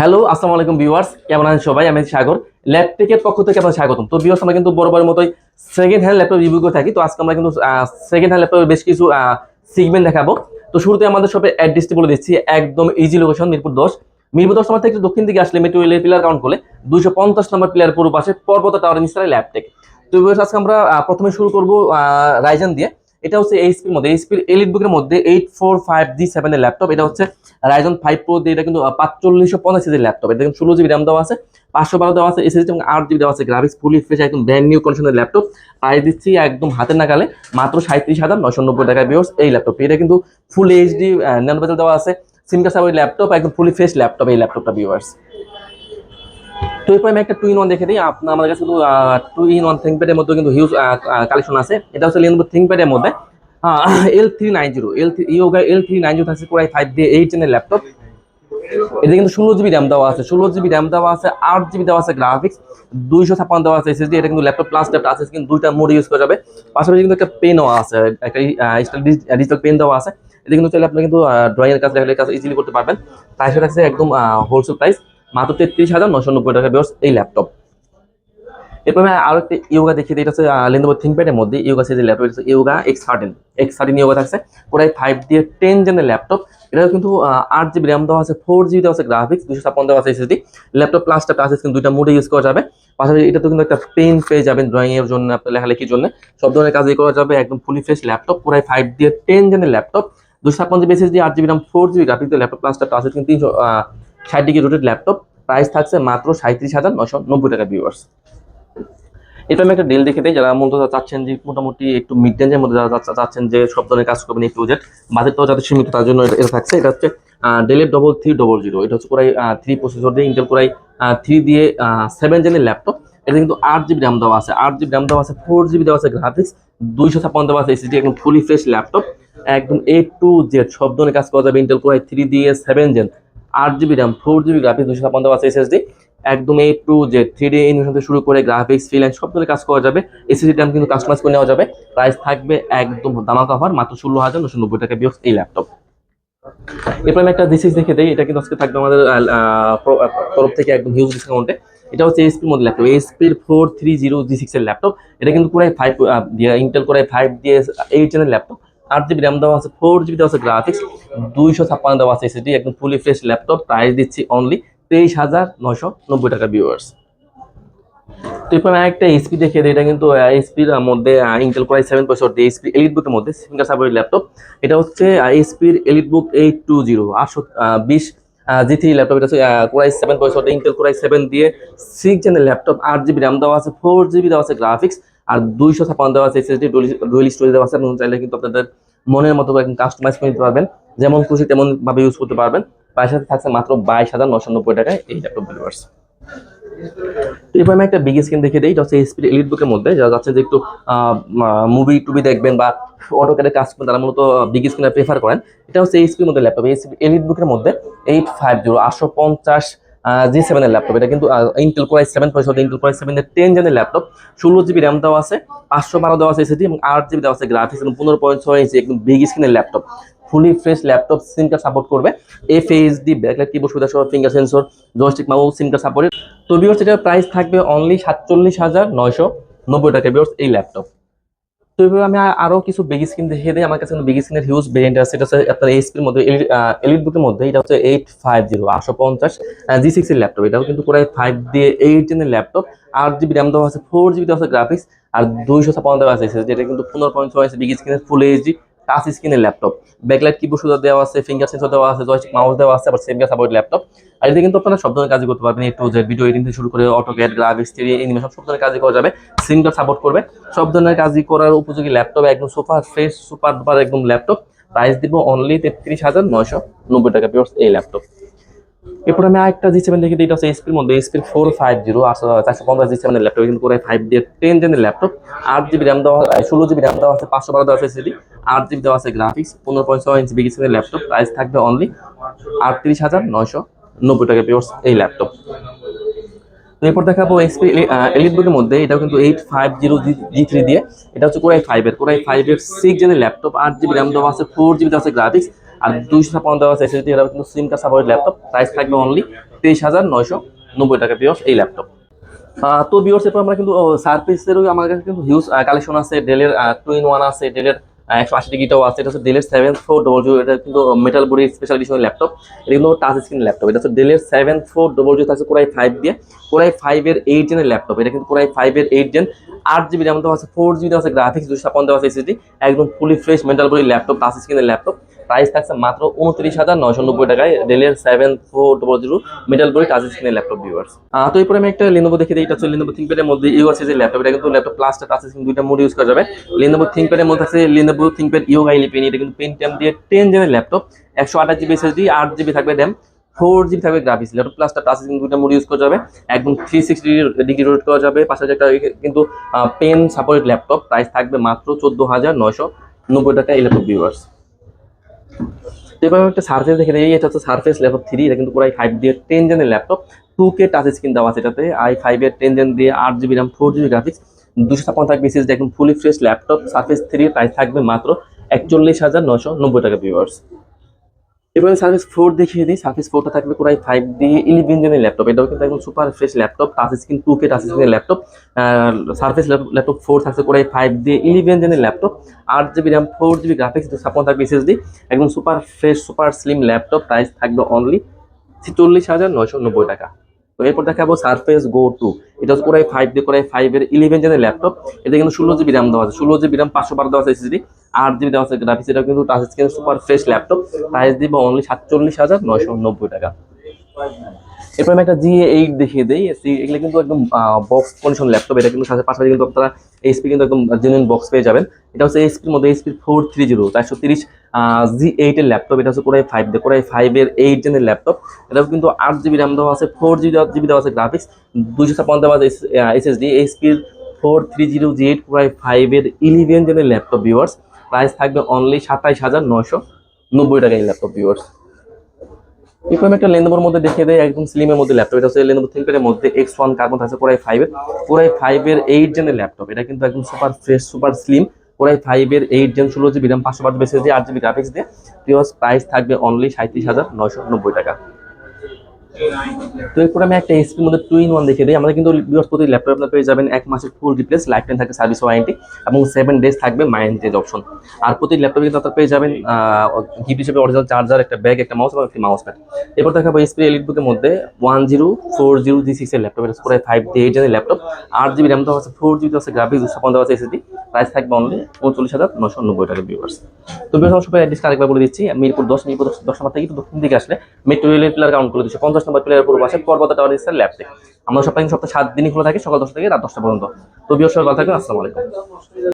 Hello আসসালামু আলাইকুম viewers কেমন আছেন সবাই? আমি সাগর। ল্যাপটেকের পক্ষ থেকে আপনার স্বাগতম। তো ভিউয়ার্স আমরা কিন্তু বড় মতোই সেকেন্ড হ্যান্ড ল্যাপটপ রিভিউ করে থাকি। তো আজকে আমরা কিন্তু সেকেন্ড হ্যান্ড ল্যাপটপের বেশ কিছু সিগমেন্ট দেখাবো। তো শুরুতে আমাদের শপের অ্যাড্রেসটি বলে দিচ্ছি। একদম ইজি লোকেশন মিরপুর দশ। মিরপুর দশ নম্বর থেকে দক্ষিণ দিকে আসলে মেট্রো রেলের পিলার কাউন্ট করলে দুইশো পঞ্চাশ নম্বর পিলার পূর্ব পাশে পর্বত টাওয়ার নিচতলায় ল্যাপটেক তো viewers, আজকে আমরা প্রথমে শুরু করব রাইজান দিয়ে। এটা হচ্ছে এইচপির মধ্যে এইচপির এলিট বুকের মধ্যে এইট ফোর ফাইভ জি সেভেনের ল্যাপটপ এটা হচ্ছে রাইজন ফাইভ প্রো দিয়ে এটা কিন্তু পাঁচচল্লিশশো পঞ্চাশ সিজির ল্যাপটপ এটা কিন্তু ষোলো জিবি র্যাম দেওয়া আছে, পাঁচশো বারো দেওয়া আছে এসএসডি এবং আট জিবি দেওয়া আছে গ্রাফিক্স ফুলি ফ্রেশ একদম ব্র্যান্ড নিউ কন্ডিশনের ল্যাপটপ প্রাইস দিচ্ছি একদম হাতের নাগালে, মাত্র সাঁত্রিশ হাজার নশো নব্বই টাকা বিয়র্স এই ল্যাপটপ এটা কিন্তু ফুল এইচডি ন্যানো বেজেল দেওয়া আছে সিমকা সাবই ল্যাপটপ একদম ফুলি ফ্রেশ ল্যাপটপ এই ল্যাপটপটা বিওয়ার্স এরপর আমি একটা টু ইন ওয়ান দেখে দিই। আমাদের কাছে টু ইন ওয়ান থিঙ্কপ্যাডের মধ্যে কিন্তু হিউজ কালেকশন আছে। এটা হচ্ছে লেনোভো থিঙ্কপ্যাডের মধ্যে। L three nine zero L three Yoga L three nine zero থাকছে কোরাই ফাইভ দিয়ে এইট জেনের ল্যাপটপ এটা কিন্তু ষোলো জিবি র্যাম দেওয়া আছে। ষোলো জিবি র্যাম দেওয়া আছে, আট জিবি দেওয়া আছে গ্রাফিক্স দুইশো ছাপ্পান্ন দেওয়া আছে এসএসডি এটা কিন্তু ল্যাপটপ প্লাস ল্যাপটপ আছে, কিন্তু দুইটা মোড ইউজ করা যাবে। পাশাপাশি কিন্তু একটা পেনও আছে, একটা ডিজিটাল পেন দেওয়া আছে। এটা কিন্তু চাইলে আপনি কিন্তু ড্রয়িং এর কাজ লেখালে কাজ ইজিলি করতে পারবেন। প্রাইস আছে একদম হোলসেল প্রাইস মাত্র তেত্রিশ হাজার নশো নব্বই টাকা বেরোস এই ল্যাপটপ এরপর আমি আরও একটা ইয়োগা দিই, এটা হচ্ছে লেনোভো থিঙ্কপ্যাডের মধ্যে ইয়োগা সিরিজের ল্যাপটপ হচ্ছে Yoga X thirteen X thirteen Yoga থাকছে পুরাই ফাইভ দিয়ে টেন জেনের ল্যাপটপ এটা কিন্তু আট জিবি র্যাম দেওয়া আছে ফোর জিবি দেওয়া আছে গ্রাফিক্স দুশো ছাপ্পান্ন দেওয়া আছে এসএসডি ল্যাপটপ প্লাসটা প্লাস কিন্তু দুইটা মোডে ইউজ করা যাবে। পাশাপাশি এটা তো কিন্তু একটা পেন পেয়ে যাবেন ড্রয়িংয়ের জন্য, আপনার লেখালেখির জন্য। সব ধরনের কাজই করা যাবে, একদম ফুলি ফ্রেশ ল্যাপটপ পুরাই ফাইভ দিয়ে টেন জেনের ল্যাপটপ দুশো ছাপ্পান্ন জিবি এসএসডি আট GB RAM four GB graphics laptop প্লাসটা প্লাস কিন্তু তিনশো ষাট ডিগ্রি রোটেড ল্যাপটপ প্রাইস থাকছে মাত্র সাঁত্রিশ হাজার নশো নব্বই টাকা ভিউয়ার্স এটা আমি একটা ডিল দেখে দিই, যারা মূলত চাচ্ছেন যে মোটামুটি একটু মিড রেঞ্জের মধ্যে যারা চাচ্ছেন যে সব ধরনের কাজ করবেন এই প্রজেক্ট বাজেটটাও যাতে সীমিত তার জন্য এটা- থাকছে। এটা হচ্ছে ডেলের ডবল থ্রি ডবল জিরো এটা হচ্ছে কোরাই থ্রি প্রসেসর দিয়ে ইন্টেল কোরাই থ্রি দিয়ে সেভেন জেনের ল্যাপটপ এটা কিন্তু আট জিবি র্যাম দেওয়া আছে, আট জিবি র্যাম দেওয়া আছে ফোর জিবি দেওয়া আছে গ্রাফিক্স দুইশো ছাপ্পান্ন দেওয়া আছে এসিডি একদম ফুলি ফ্রেশ ল্যাপটপ একদম এ টু জেড সব ধরনের কাজ করা যাবে ইন্টেল কোরাই থ্রি দিয়ে সেভেন জেন আট GB RAM four GB graphics দুশো ছাপ্পান্ন আছে এসএসডি একদম A to Z three D animation থেকে শুরু করে গ্রাফিক্স ফিলেন্স সব ধরনের কাজ করা যাবে। এসএসডি দাম কিন্তু কাস্টমাইজ করে নেওয়া যাবে। প্রাইস থাকবে একদম দামা কভার মাত্র ষোলো হাজার নশো নব্বই টাকা বিয়স এই ল্যাপটপ এরপর আমি একটা ডিসিস দেখে দিই, এটা কিন্তু আজকে থাকবে আমাদের তরফ থেকে একদম হিউজ ডিসকাউন্টে এটা হচ্ছে এসপির মধ্যে ল্যাপটপ এসপির ফোর থ্রি জিরো জি সিক্সের ল্যাপটপ এটা কিন্তু পুরাই ফাইভ ইন্টেল করে ফাইভ দিয়ে এইট জেনের ল্যাপটপ আট জিবি র্যাম দেওয়া আছে ফোর জিবি দেওয়া আছে গ্রাফিক্স দুইশো ছাপ্পান্ন দেওয়া আছে এসএসডি একদম ফুলি ফ্রেশ ল্যাপটপ প্রাইস দিচ্ছি অনলি তেইশ হাজার নশো নব্বই টাকা ভিউয়ার্স তো একটা এসপি দেখে দিই, এটা কিন্তু এসপির মধ্যে ইন্টেল কোরাই সেভেন পঁয়ষট্টি এসপি এলিট বুকের মধ্যে ফিঙ্গার সাপোর্ট ল্যাপটপ এটা হচ্ছে এসপির Elite book eight two zero আটশো বিশ জি থ্রি ল্যাপটপ এটা হচ্ছে কোরাই সেভেন পঁয়ষট্টি ইন্টেল কোরাই সেভেন দিয়ে সিক্স জেনের ল্যাপটপ আট জিবি র্যাম দেওয়া আছে ফোর জিবি দেওয়া আছে গ্রাফিক্স আর দুইশো ছাপ্পান্ন দেওয়া আছে এসএসডি ডুয়েল স্টোরেজ দেওয়া আছে। এবং চাইলে কিন্তু আপনাদের মনের মতো করে কাস্টমাইজ করে নিতে পারবেন। যেমন খুশি তেমন ভাবে ইউজ করতে পারবেন। প্রাইস সাথে থাকছে মাত্র বাইশ হাজার নশো নব্বই টাকায় এই ল্যাপটপ ভিউয়ার্স তো এরপর আমি একটা বিগ স্ক্রিন দেখে দিই। এটা হচ্ছে এসপি এলিট বুকের মধ্যে। যারা যাচ্ছে যে একটু মুভি টুবি দেখবেন বা অটোক্যাডে কাজ করবেন, তারা মূলত বিগ স্ক্রিনে প্রেফার করেন। এটা হচ্ছে এইচপির মধ্যে ল্যাপটপ এইচপি এলিট বুকের মধ্যে এইট ফাইভ জিরো আটশো পঞ্চাশ জি সেভেনের ল্যাপটপ এটা কিন্তু ইন্টেল কোরাই সেভেন পঁয়ষট্টি ইন্টেল কোরাই সেভেনের টেন জেনের ল্যাপটপ ষোলো জিবি র্যাম দেওয়া আছে, পাঁচশো বারো দেওয়া আছে এবং আট জিবি দেওয়া আছে গ্রাফিক্স এবং পনেরো পয়েন্ট ছয় ইঞ্চি একদম বিগ স্ক্রিনের laptop fully fresh laptop SIM card support করবে। এফ এইচডি ব্যাকলাইট কিবোর্ড সুবিধা সহ finger sensor joystick mouse SIM card support তো বিয়ার্স এটার প্রাইস থাকবে অনলি সাতচল্লিশ হাজার নয়শো নব্বই টাকা। বিয়ার্স এই ল্যাপটপ তো এইভাবে আমি আরও আরও কিছু বেগি স্ক্রিন দেখিয়ে দিই। আমার কাছে বেগি স্ক্রিনের হিউজ ভেরিয়েন্ট আছে। এটা হচ্ছে আপনার এইচপির মধ্যে এলিট বুকের মধ্যে। এটা হচ্ছে এইট ফাইভ জিরো আটশো পঞ্চাশ জি সিক্স এর ল্যাপটপ এটাও কিন্তু প্রায় ফাইভ দিয়ে এইট ল্যাপটপ আট জিবি র্যাম দেওয়া আছে ফোর জিবি দেওয়া আছে গ্রাফিক্স আর দুইশো ছাপান্ন দেওয়া আছে যেটা কিন্তু পনেরো পয়েন্ট ছয় আছে বিগ স্ক্রিনের ফুল এইচডি টাচ স্ক্রিনের ল্যাপটপ। ব্যাকলাইট কিবোর্ড সুবিধা দেওয়া আছে ফিঙ্গার সেন্সর দেওয়া আছে জয়স্টিক মাউস দেওয়া আছে, আবার সেম সাপোর্ট ল্যাপটপ আর এতে কিন্তু আপনারা সব ধরনের কাজই করতে পারবেন একটু যে ভিডিও এডিটিং থেকে শুরু করে AutoCAD graphics three animation সব ধরনের কাজই করা যাবে। সিঙ্গার সাপোর্ট করবে। সব ধরনের কাজই করার উপযোগী ল্যাপটপ একদম সুপার ফ্রেশ সুপার ডুপার একদম ল্যাপটপ প্রাইস দিব অনলি তেত্রিশ হাজার নয়শো নব্বই টাকা পিওর্স এই ল্যাপটপ এরপর আমি আরেকটা জি সেভেন দেখি এটা হচ্ছে এসপির মধ্যে এসপির ফোর ফাইভ জিরো চারশো পঞ্চাশ জি সেভেনের ল্যাপটপ কিন্তু করে ফাইভ দিয়ে টেন জেনের ল্যাপটপ আট জিবি র্যাম দেওয়া, ষোলো জিবি র্যাম দেওয়া আছে, পাঁচশো বারো দেওয়া আছে এসএসডি আট জিবি দেওয়া আছে গ্রাফিক্স পনেরো পয়েন্ট ছয় ইঞ্চি বিগ স্ক্রিনের ল্যাপটপ প্রাইস থাকবে অনলি আটত্রিশ হাজার নয়শো নব্বই টাকা পিওর্স এই ল্যাপটপ এরপর দেখাবো এক্সপি এলিট বুকের মধ্যে, এটাও কিন্তু eight five zero G three দিয়ে, এটা হচ্ছে কোরাই ফাইভের কোরাই ফাইভের সিক্স জেনের ল্যাপটপ আট জিবি র্যাম দেওয়া আছে ফোর জিবি দেওয়া আছে গ্রাফিক্স আর দুইশো ছাপ্পান্ন দেওয়া আছে এসএসডি এটা কিন্তু sim card support laptop price থাকবে অনলি তেইশ হাজার নয়শো নব্বই টাকা পিওস এই ল্যাপটপ তো বিওর্স এরপর আমরা কিন্তু সার্ভিসেরও আমার কাছে কিন্তু হিউজ কালেকশন আছে ডেলের টু ইন ওয়ান আছে ডেলের একশো আশি ডিগ্রিটাও আছে, এটা হচ্ছে ডেলের সেভেন ফোর ডবল জিরো এটা কিন্তু metal body special edition laptop এটা কিন্তু টাচ স্ক্রিন ল্যাপটপ এটা হচ্ছে ডেলের সেভেন ফোর ডবল জিরো থাকছে কোরাই ফাইভ দিয়ে কোরাই ফাইভের এইট জেনের ল্যাপটপ এটা কিন্তু কোরাই ফাইভের এইট জেন আট জিবি যেমন দেওয়া আছে ফোর জিবি দেওয়া আছে গ্রাফিক্স দুশো ছাপ্পান্ন দেওয়া আছে এসএসডি একদম fully fresh metal body laptop touch স্ক্রিনের ল্যাপটপ প্রাইস থাকছে মাত্র উনত্রিশ হাজার নয়শো নব্বই টাকায় ডেলের seven four double zero metal body touch স্ক্রিনের ল্যাপটপ ভিউয়ার্স তো এরপরে আমি একটা লেনোভো দেখে দিই, এটা হচ্ছে লেনোভো থিঙ্কপ্যাডের মধ্যে ইউ আছে যে ল্যাপটপ এটা কিন্তু ল্যাপটপ প্লাস টাচ স্ক্রিন দুইটা মোড ইউজ করা যাবে। লেনোভো থিঙ্কপ্যাডের মধ্যে আছে লেনোভো থিঙ্কপ্যাড ইউ গাইলি পেন এটা কিন্তু পেন ট্যাম দিয়ে টেন জেনের ল্যাপটপ একশো আঠাশ জিবি এসএসডি আট জিবি থাকবে র্যাম ফোর জিবি থাকবে graphics laptop plus touch screen দুইটা মোড ইউজ করা যাবে, একদম থ্রি সিক্সটি ডিগ্রি রোটেট করা যাবে পাশাপাশি একটা কিন্তু পেন সাপোর্টেড ল্যাপটপ প্রাইস থাকবে মাত্র চোদ্দ হাজার নয়শো নব্বই টাকা এই ল্যাপটপ ভিউয়ার্স এবার একটা সার্ফেস দেখে দিই এটা হচ্ছে সার্ফেস ল্যাপটপ থ্রি এটা কিন্তু পুরো ফাইভ দিয়ে ten জেনের laptop two K touch screen দেওয়া আছে এটাতে আই ফাইভ এর টেন জেন দিয়ে আট GB RAM four GB graphics দুশো ছাপ্পান্ন থাকবে সিরিজ একদম fully fresh laptop surface three price থাকবে মাত্র একচল্লিশ হাজার নশো নব্বই টাকা ভিউয়ার্স এবারে সার্ভিস ফোর দেখিয়ে দিই। সার্ভিস ফোরটা থাকবে কোরাই ফাইভ দিয়ে ইলেভেন জেনের ল্যাপটপ এটাও কিন্তু একদম super fresh laptop touch screen two K touch স্ক্রিনের ল্যাপটপ সার্ভিস ল্যাপটপ ফোর থাকছে কোরাই ফাইভ দিয়ে ইলেভেন জেনের ল্যাপটপ আট GB RAM four GB graphics ছাপ্পান্ন থাকবে এসএসডি একদম super fresh super slim laptop price থাকবে অনলি চল্লিশ হাজার নয়শো নব্বই টাকা। তো এরপর দেখাবো সারফেস গো টু এটা হচ্ছে কোরাই ফাইভ দিয়ে কোরাই ফাইভের ইলেভেন জেনের ল্যাপটপ এটা কিন্তু ষোলো জিবি র্যাম দেওয়া আছে। ষোলো জিবি র্যাম পাঁচশো বারো দেওয়া আছে এসএসডি আট জিবি দেওয়া আছে গ্রাফিক্স এটা কিন্তু touch screen super fresh laptop price দিব অনলি সাতচল্লিশ হাজার নয়শো নব্বই টাকা। এরপর আমি একটা জি এইট দেখিয়ে দিই এগুলো কিন্তু একদম বক্স কন্ডিশন ল্যাপটপ এটা কিন্তু সাথে পাশাপাশি কিন্তু আপনারা এইচপি কিন্তু একদম জেনুইন বক্স পেয়ে যাবেন। এটা হচ্ছে এইচপির মধ্যে এইচপি ফোর থ্রি জিরো চারশো তিরিশ জি এইট এর ল্যাপটপ এটা হচ্ছে কোরাই ফাইভ দিয়ে কোরাই ফাইভ এর এইট জেনের ল্যাপটপ এটাও কিন্তু আট জিবি র্যাম দেওয়া আছে ফোর জিবি জিবি দেওয়া আছে গ্রাফিক্স দুইশো ছাপ্পান্ন দেওয়া আছে SSD এইচপির four three zero G eight core i five এর ইলেভেন জেনের ল্যাপটপ ভিউয়ার্স প্রাইস থাকবে অনলি সাতাইশ হাজার নয়শো নব্বই টাকা এই ল্যাপটপ ভিউয়ার্স এরকম একটা লেনোভোর মধ্যে দেখিয়ে দেয়, একদম স্লিমের মধ্যে ল্যাপটপ এটা হচ্ছে লেনোভো থিঙ্কপ্যাডের মধ্যে এক্স ওয়ান কার্বন থাকছে কোরাই ফাইভের পুরাই ফাইভের এইট জেনের ল্যাপটপ এটা কিন্তু একদম সুপার ফ্রেশ সুপার স্লিম পুরাই ফাইভের এইট জেন ষোলো জিবি র্যাম পাঁচশো বারো বেশি দিয়ে আট জিবি গ্রাফিক্স দিয়ে। প্রাইস থাকবে অনলি সাঁত্রিশ হাজার নয়শো নব্বই টাকা। তো এরপর আমি একটা এসপির মধ্যে টু ইন ওয়ান দেখে দিই। আমাদের কিন্তু বৃহস্পতি ল্যাপটপ আপনার পেয়ে যাবেন এক মাসের ফুল রিপ্লেস লাইফ টাইম থাকবে সার্ভিস ওয়ারেন্টি এবং সেভেন ডেজ থাকবে মাইন্ড চেঞ্জ অপশন আর প্রতি ল্যাপটপে কিন্তু আপনারা পেয়ে যাবেন গিফট হিসেবে অরিজিনাল চার্জার একটা ব্যাগ একটা মাউস এবং একটি মাউস প্যাড এরপর দেখাবো এসপি এলিট বুকের মধ্যে one zero four zero G six এর ল্যাপটপ এটা score five D eight laptop আট জিবি র্যাম দেওয়া আছে ফোর জিবি আছে গ্রাফিক্স দুশো পঞ্চাশ আছে এসএসডি প্রাইস থাকবে অনলি উনচল্লিশ হাজার নশো নব্বই টাকা ভিউয়ার্স তো বিভাগ সবাই অ্যাড্রেস আরেকবার বলে দিচ্ছি, মিরপুর দশ মিরপুর দশ নম্বর থেকে দক্ষিণ দিকে আসলে মেট্রো রেলের পিলার কাউন্ট করে দিচ্ছে, পঞ্চাশ আমরা সপ্তাহে সপ্তাহে সাত দিনই খোলা থাকে, সকাল দশটা থেকে রাত দশটা পর্যন্ত। তো ভালো থাকবেন, আসসালামু